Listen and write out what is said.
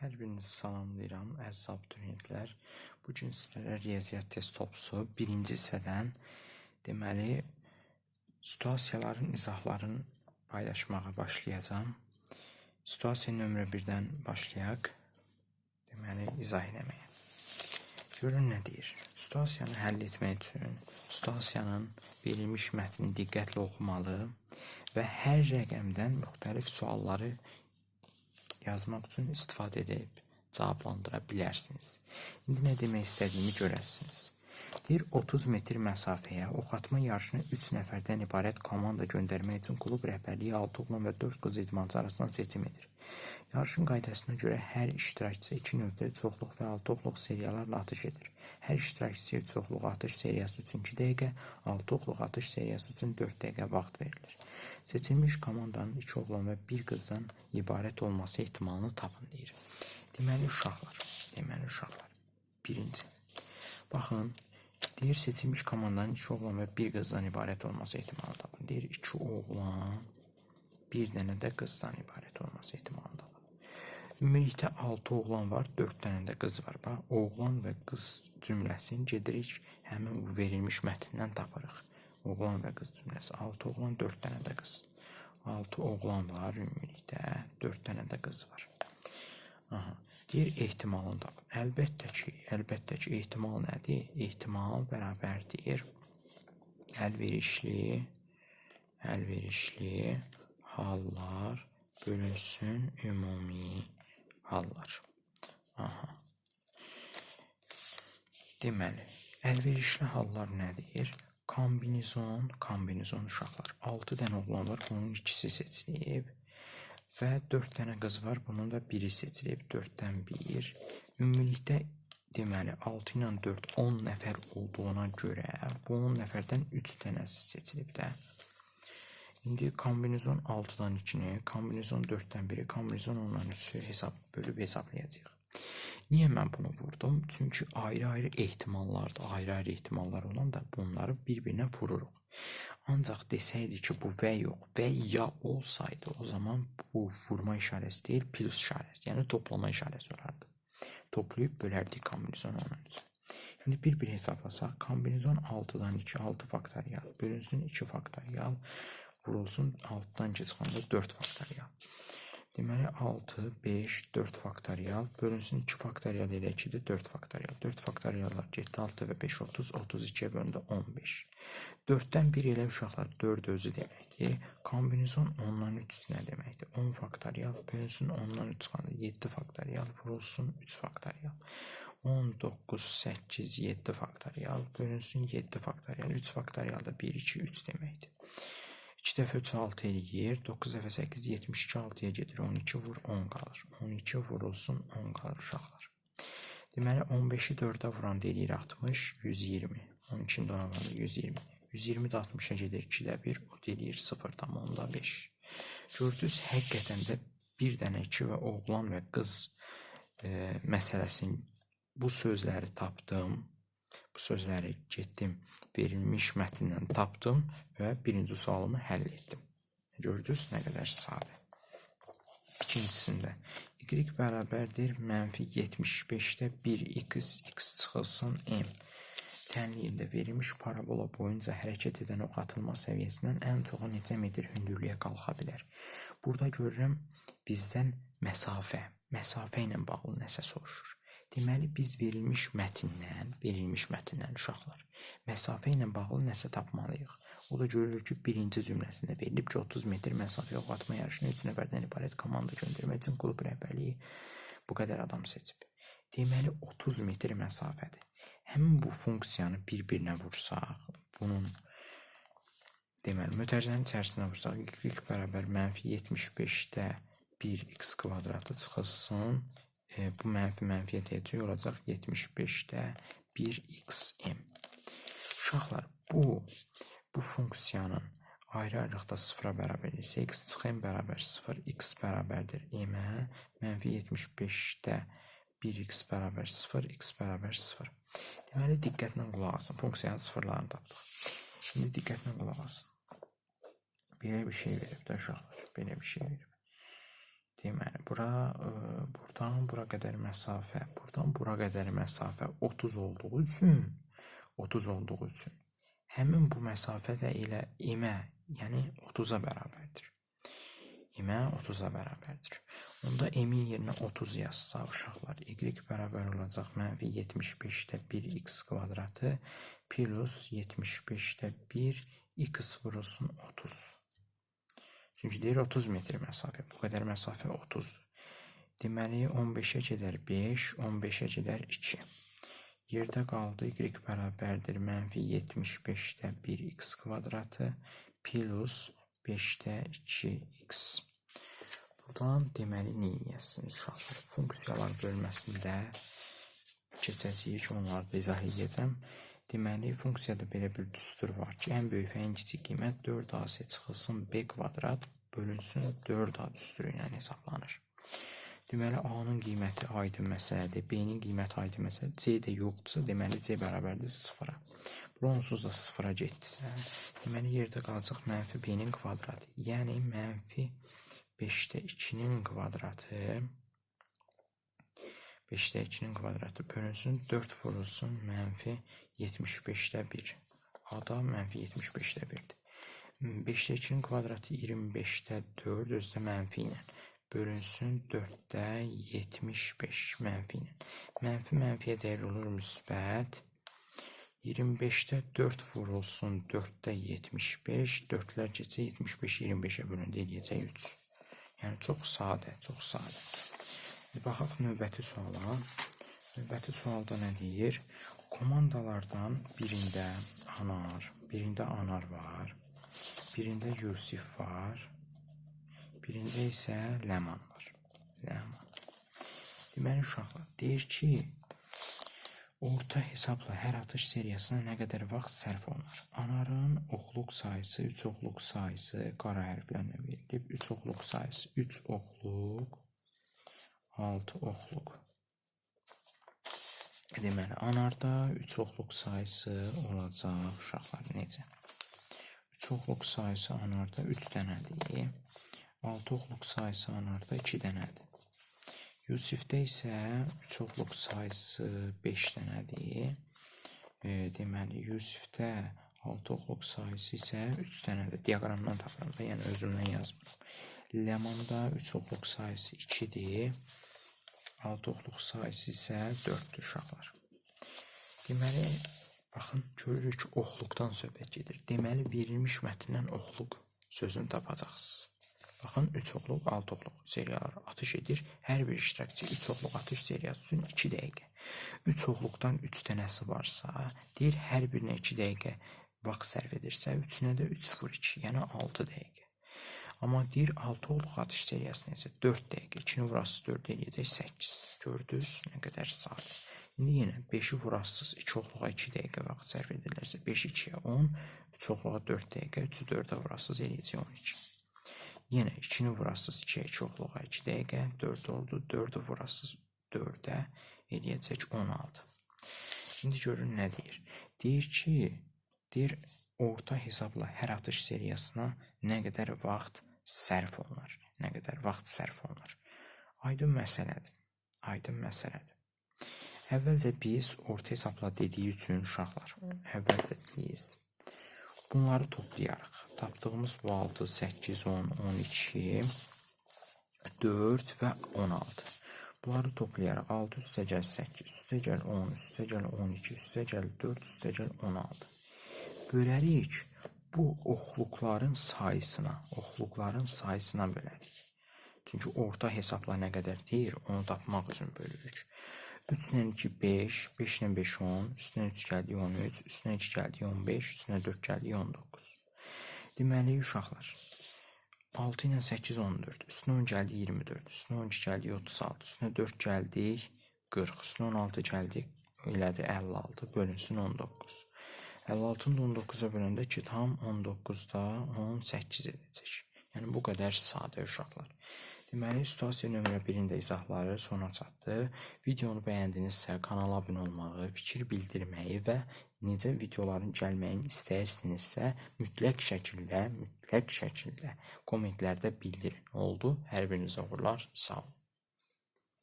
Hər birinizi salamlayıram, əziz abituriyentlər. Bu gün sizlərə riyaziyyat test topsu birinci hissədən deməli situasiyaların izahlarını paylaşmağa başlayacağam. Situasiya nömrə 1-dən başlayaq. Deməli izah eləməyə. Görün nə deyir? Situasiyanı həll etmək üçün situasiyanın verilmiş mətnini diqqətlə oxumalı və hər rəqəmdən müxtəlif sualları yazmaq üçün istifadə edib cavablandıra bilərsiniz. İndi nə demək istədiyimi görərsiniz. Deyir 30 metr məsafəyə ox atma yarışına 3 nəfərdən ibarət komanda göndərmək üçün klub rəhbərliyi 6 oğlan və 4 qız idmançı arasından seçim edir. Yarışın qaydasına görə hər iştirakçı 2 növdə çoxluq və 6 oxluq seriyalarla atış edir. Hər iştirakçıya çoxluq atış seriyası üçün 2 dəqiqə, 6 oxluq atış seriyası üçün 4 dəqiqə vaxt verilir. Seçilmiş komandanın 2 oğlan və 1 qızdan ibarət olması ehtimalını tapın deyir. Deməli uşaqlar, deməli uşaqlar. Birinci. Baxın, deyir seçilmiş komandanın 2 oğlan və 1 qızdan ibarət olması ehtimalı tapın. Deyir 2 oğlan, bir dənə də qızdan ibarət olması ehtimalı tapın. Ümumilikdə 6 oğlan var, 4 dənə də qız var. Bax, oğlan və qız cümləsini gedirik həmin verilmiş mətndən tapırıq. Oğlan və qız cümləsi. 6 oğlan, 4 dənə də qız. 6 oğlan var ümumilikdə, 4 dənə də qız var. Aha. Deyir ehtimalını tap. Əlbəttə ki, əlbəttə ki, ehtimal nədir? Ehtimal bərabərdir əlverişli əlverişli hallar bölünsün ümumi hallar. Aha. Deməli, əlverişli hallar nədir? Kombinizon, kombinizon uşaqlar. 6 dənə oğlan var, bunun ikisi seçilib və 4 dənə qız var, bunun da biri seçilib. 4-dən 1. Ümumilikdə deməli 6 ilə 4 10 nəfər olduğuna görə bu 10 nəfərdən 3 dənəsi seçilib də. İndi kombinizon 6-dan 2-ni, kombinizon 4-dən 1-i, kombinizon 10-dan 3-ü hesab bölüb hesablayacağıq. Niyə mən bunu vurdum? Çünki ayrı-ayrı ehtimallardır, ayrı-ayrı ehtimallar olan da bunları bir-birinə vururuq. Ancaq desəydi ki, bu və yox, və ya olsaydı, o zaman bu vurma işarəsi deyil, plus işarəsi, yəni toplama işarəsi olardı. Toplayıb bölərdik kombinizon 13. İndi bir-bir hesablasaq, kombinizon 6-dan 2, 6 faktorial, bölünsün 2 faktorial, vurulsun 6-dan 2 çıxanda 4 faktorial. Deməli 6, 5, 4 faktorial bölünsün 2 faktorial ilə 2 də 4 faktorial. 4 faktoriallar getdi 6 və 5 30, 32-yə bölündü 15. 4-dən 1 elə uşaqlar 4 özü deməkdir. Kombinizon 10-dan 3 nə deməkdir? 10 faktorial bölünsün 10-dan 3 çıxanda 7 faktorial vurulsun 3 faktorial. 19, 8, 7 faktorial bölünsün 7 faktorial. 3 faktorial da 1, 2, 3 deməkdir. 2 dəfə 3 6 eləyir. 9 dəfə 8 72 6-ya gedir. 12 vur 10 qalır. 12 vurulsun 10 qalır uşaqlar. Deməli 15-i 4-ə vuran eləyir 60, 120. 12-ni də vuranda 120. 120 də 60-a gedir 2-də 1, o eləyir 0,5. Gördünüz, həqiqətən də bir dənə 2 və oğlan və qız e, məsələsinin bu sözləri tapdım. Bu sözləri getdim, verilmiş mətndən tapdım və birinci sualımı həll etdim. Gördünüz nə qədər sadə. İkincisində y bərabərdir mənfi 75-də 1x x çıxılsın m. Tənliyində verilmiş parabola boyunca hərəkət edən ox atılma səviyyəsindən ən çoxu neçə metr hündürlüyə qalxa bilər. Burada görürəm bizdən məsafə, məsafə ilə bağlı nəsə soruşur. Deməli biz verilmiş mətndən, verilmiş mətndən uşaqlar məsafə ilə bağlı nəsə tapmalıyıq. O da görülür ki, birinci cümləsində verilib ki, 30 metr məsafəyə ox atma yarışına 3 nəfərdən ibarət komanda göndərmək üçün klub rəhbərliyi bu qədər adam seçib. Deməli 30 metr məsafədir. Həmin bu funksiyanı bir-birinə vursaq, bunun deməli mötərizənin içərisinə vursaq, y bərabər mənfi 75-də 1x kvadratı çıxılsın e, bu mənfi mənfiyə deyəcək olacaq 75-də 1xm. Uşaqlar, bu bu funksiyanın ayrı-ayrılıqda sıfıra bərabər isə x çıx m bərabər 0, x bərabərdir m-ə, mənfi 75-də 1x bərabər 0, x bərabər 0. Deməli, diqqətlə qulaq asın. Funksiyanın sıfırlarını tapdıq. Şimdi diqqətlə qulaq asın. Belə bir şey verib də uşaqlar, belə bir şey verib. Deməli, bura, ə, buradan bura qədər məsafə, buradan bura qədər məsafə 30 olduğu üçün, 30 olduğu üçün həmin bu məsafə də elə imə, yəni 30-a bərabərdir. İmə 30-a bərabərdir. Onda m-in yerinə 30 yazsaq uşaqlar, y bərabər olacaq mənfi 75-də 1x kvadratı plus 75-də 1 x vurulsun 30. Çünki deyir 30 metr məsafə. Bu qədər məsafə 30. Deməli 15-ə gedər 5, 15-ə gedər 2. Yerdə qaldı y bərabərdir mənfi 75-də 1x kvadratı plus 5-də 2x. Buradan deməli neyirsiniz uşaqlar? Funksiyalar bölməsində keçəcəyik, onları da izah edəcəm. Deməli, funksiyada belə bir düstur var ki, ən böyük və ən kiçik qiymət 4ac çıxılsın b kvadrat bölünsün 4a düsturu ilə hesablanır. Deməli, a-nın qiyməti aydın məsələdir, b-nin qiyməti aydın məsələdir, c də yoxdursa, deməli, c bərabərdir 0-a. Bu onsuz da 0-a getdisə, deməli, yerdə qalacaq mənfi b-nin kvadratı, yəni mənfi 5-də 2-nin kvadratı 5-də 2-nin kvadratı bölünsün 4 vurulsun mənfi 75-də 1. A-da mənfi 75-də 1-dir. 5-də 2-nin kvadratı 25-də 4 özdə mənfi ilə bölünsün 4-də 75 mənfi ilə. Mənfi mənfiyə dəyər olur müsbət. 25-də 4 vurulsun 4-də 75, 4-lər keçsə 75 25-ə bölündə eləyəcək 3. Yəni çox sadə, çox sadə. Baxaq növbəti suala. Növbəti sualda nə deyir? Komandalardan birində Anar, birində Anar var, birində Yusif var, birində isə Ləman var. Ləman. Deməli uşaqlar deyir ki, orta hesabla hər atış seriyasına nə qədər vaxt sərf olunur? Anarın oxluq sayısı, 3 oxluq sayısı qara hərflərlə verilib. 3 oxluq sayısı 3 oxluq 6 oxluq. Deməli, anarda 3 oxluq sayısı olacaq uşaqlar necə? 3 oxluq sayısı anarda 3 dənədir. 6 oxluq sayısı anarda 2 dənədir. Yusifdə isə 3 oxluq sayısı 5 dənədir. E, deməli, Yusifdə 6 oxluq sayısı isə 3 dənədir. Diaqramdan tapıram da, yəni özümdən yazmıram. Ləmanda 3 oxluq sayısı 2-dir. 6 oxluq sayısı isə 4-dür uşaqlar. Deməli, baxın, görürük ki, oxluqdan söhbət gedir. Deməli, verilmiş mətndən oxluq sözünü tapacaqsınız. Baxın, 3 oxluq, 6 oxluq seriyalar atış edir. Hər bir iştirakçı 3 oxluq atış seriyası üçün 2 dəqiqə. 3 oxluqdan 3 dənəsi varsa, deyir, hər birinə 2 dəqiqə vaxt sərf edirsə, üçünə də 3 vur 2, yəni 6 dəqiqə. Amma deyir 6 olduq atış seriyasına isə 4 dəqiqə, 2-ni vurasız 4 eləyəcək 8. Gördünüz nə qədər sadə. İndi yenə 5-i vurasız 2 oxluğa 2 dəqiqə vaxt sərf edirlərsə 5 2-yə 10, 3 oxluğa 4 dəqiqə, 3-ü 4-ə vurasız eləyəcək 12. Yenə 2-ni vurasız 2-yə 2 oxluğa 2 dəqiqə, 4 oldu, 4-ü vurasız 4-ə eləyəcək 16. İndi görün nə deyir? Deyir ki, deyir orta hesabla hər atış seriyasına nə qədər vaxt sərf olunur. Nə qədər vaxt sərf olunur. Aydın məsələdir. Aydın məsələdir. Əvvəlcə biz orta hesabla dediyi üçün uşaqlar, əvvəlcə biz bunları toplayarıq. Tapdığımız bu 6, 8, 10, 12, 4 və 16. Bunları toplayaraq 6 üstə gəl 8, üstə gəl 10, üstə gəl 12, üstə gəl 4, üstə gəl 16. Bölərik bu oxluqların sayısına, oxluqların sayısına bölərik. Çünki orta hesabla nə qədər deyir, onu tapmaq üçün bölürük. 3 ilə 2 5, 5 ilə 5 10, üstünə 3 gəldi 13, üstünə 2 gəldi 15, üstünə 4 gəldi 19. Deməli uşaqlar 6 ilə 8 14, üstünə 10 gəldi 24, üstünə 12 gəldi 36, üstünə 4 gəldi 40, üstünə 16 gəldi elədi 56 bölünsün 19. 56-nı 19-a böləndə ki, tam 19-da 18 edəcək. Yəni bu qədər sadə uşaqlar. Deməli, situasiya nömrə 1-in də izahları sona çatdı. Videonu bəyəndinizsə kanala abunə olmağı, fikir bildirməyi və necə videoların gəlməyini istəyirsinizsə, mütləq şəkildə, mütləq şəkildə kommentlərdə bildirin. Oldu? Hər biriniz uğurlar. Sağ olun.